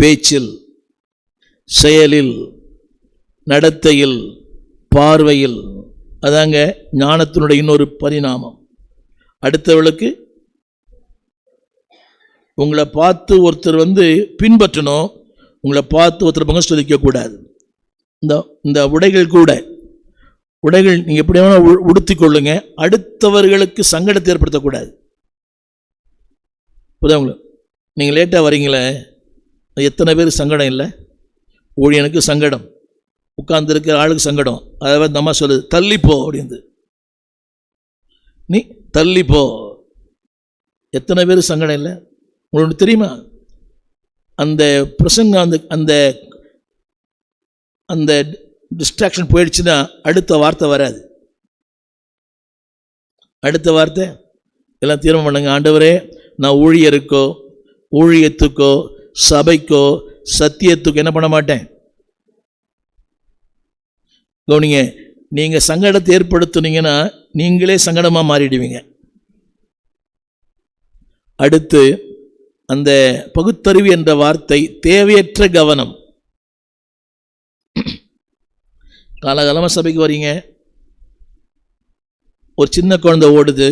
பேச்சில் செயலில் நடத்தையில் பார்வையில் அதாங்க ஞானத்தினுடைய இன்னொரு பரிணாமம். அடுத்தவளுக்கு உங்களை பார்த்து ஒருத்தர் வந்து பின்பற்றணும் உங்களை பார்த்து ஒருத்தர் பங்கு சுதிக்கக்கூடாது இந்த இந்த உடைகள் கூட உடைகள் நீங்கள் எப்படி வேணால் உ- கொள்ளுங்க அடுத்தவர்களுக்கு சங்கடத்தை ஏற்படுத்தக்கூடாது புரியுதா நீங்கள் லேட்டாக வரீங்களே எத்தனை பேர் சங்கடம் இல்லை? ஊழியனுக்கு சங்கடம். உட்கார்ந்துருக்கிற ஆளுக்கு சங்கடம். அதாவது இந்த அம்மா சொல்லுது தள்ளிப்போ அப்படின்னு நீ தள்ளிப்போ எத்தனை பேர் சங்கடம் இல்லை? உங்களுக்கு தெரியுமா? அந்த பிரசங்க அந்த அந்த அந்த டிஸ்ட்ராக்ஷன் போயிடுச்சுன்னா அடுத்த வார்த்தை வராது. அடுத்த வார்த்தை எல்லாம் தீர்மானம் பண்ணுங்க ஆண்டவரே நான் ஊழியருக்கோ ஊழியத்துக்கோ சபைக்கோ சத்தியத்துக்கு என்ன பண்ண மாட்டேன்? கவனிங்க நீங்கள் சங்கடத்தை ஏற்படுத்துனீங்கன்னா நீங்களே சங்கடமாக மாறிடுவீங்க. அடுத்து அந்த பகுத்தறிவு என்ற வார்த்தை தேவையற்ற கவனம். காலகாலமாக சபைக்கு வரீங்க. ஒரு சின்ன குழந்தை ஓடுது.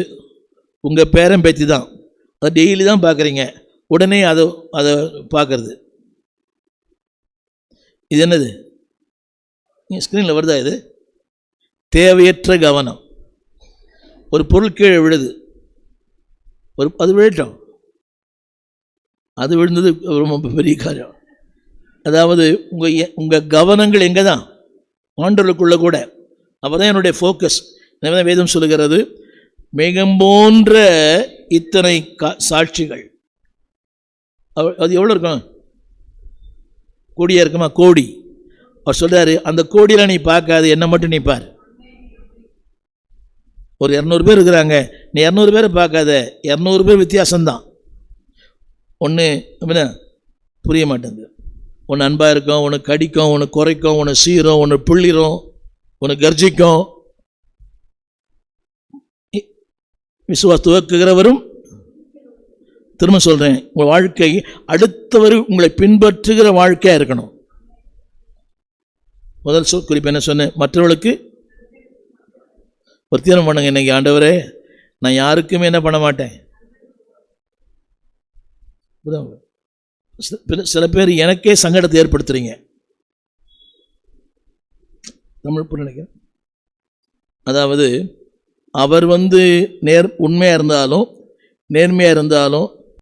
உங்கள் பேரன் பேத்தி தான் அதை டெய்லி தான் பார்க்குறீங்க. உடனே அதை அதை பார்க்கறது. இது என்னது? ஸ்க்ரீனில் வருதா இது? தேவையற்ற கவனம். ஒரு பொருள் கீழே விழுது. ஒரு அது விழட்டும் அது விழுந்தது ரொம்ப பெரிய காரியம். அதாவது உங்கள் உங்கள் கவனங்கள் எங்கே தான்? ஆண்டவர்களுக்குள்ள கூட. அவர் தான் என்னுடைய ஃபோக்கஸ் எனவே தான் வேதம் சொல்லுகிறது மேகம் போன்ற இத்தனை கா சாட்சிகள். அது எவ்வளோ இருக்கும்? கோடியாக இருக்குமா? கோடி. அவர் சொல்கிறாரு அந்த கோடியில் நீ பார்க்காது என்னை மட்டும் நீ பார். ஒரு இரநூறு பேர் இருக்கிறாங்க நீ இரநூறு பேரை பார்க்காத இரநூறு பேர் வித்தியாசம்தான். ஒன்று அப்படின்னா புரிய மாட்டேங்குது. ஒன்று அன்பாக இருக்கும் ஒன்று கடிக்கும் ஒன்று குறைக்கும் ஒன்று சீரும் ஒன்று புள்ளிரும் ஒன்று கர்ஜிக்கும். இ- துவக்குகிறவரும் திரும்ப சொல்கிறேன் உங்கள் வாழ்க்கை அடுத்தவர் உங்களை பின்பற்றுகிற வாழ்க்கையாக இருக்கணும். முதல் சொல் குறிப்பு என்ன சொன்னேன்? மற்றவர்களுக்கு ஒரு தீர்மானம் பண்ணுங்க இன்னைக்கு ஆண்டவரே. நான் யாருக்குமே என்ன பண்ண மாட்டேன். சில- பேர் எனக்கே சங்கடத்தை ஏற்படுத்துறீங்க. தமிழ் நினைக்கிறேன் அதாவது அவர் வந்து நேர் உண்மையாக இருந்தாலும் நேர்மையாக இருந்தாலும்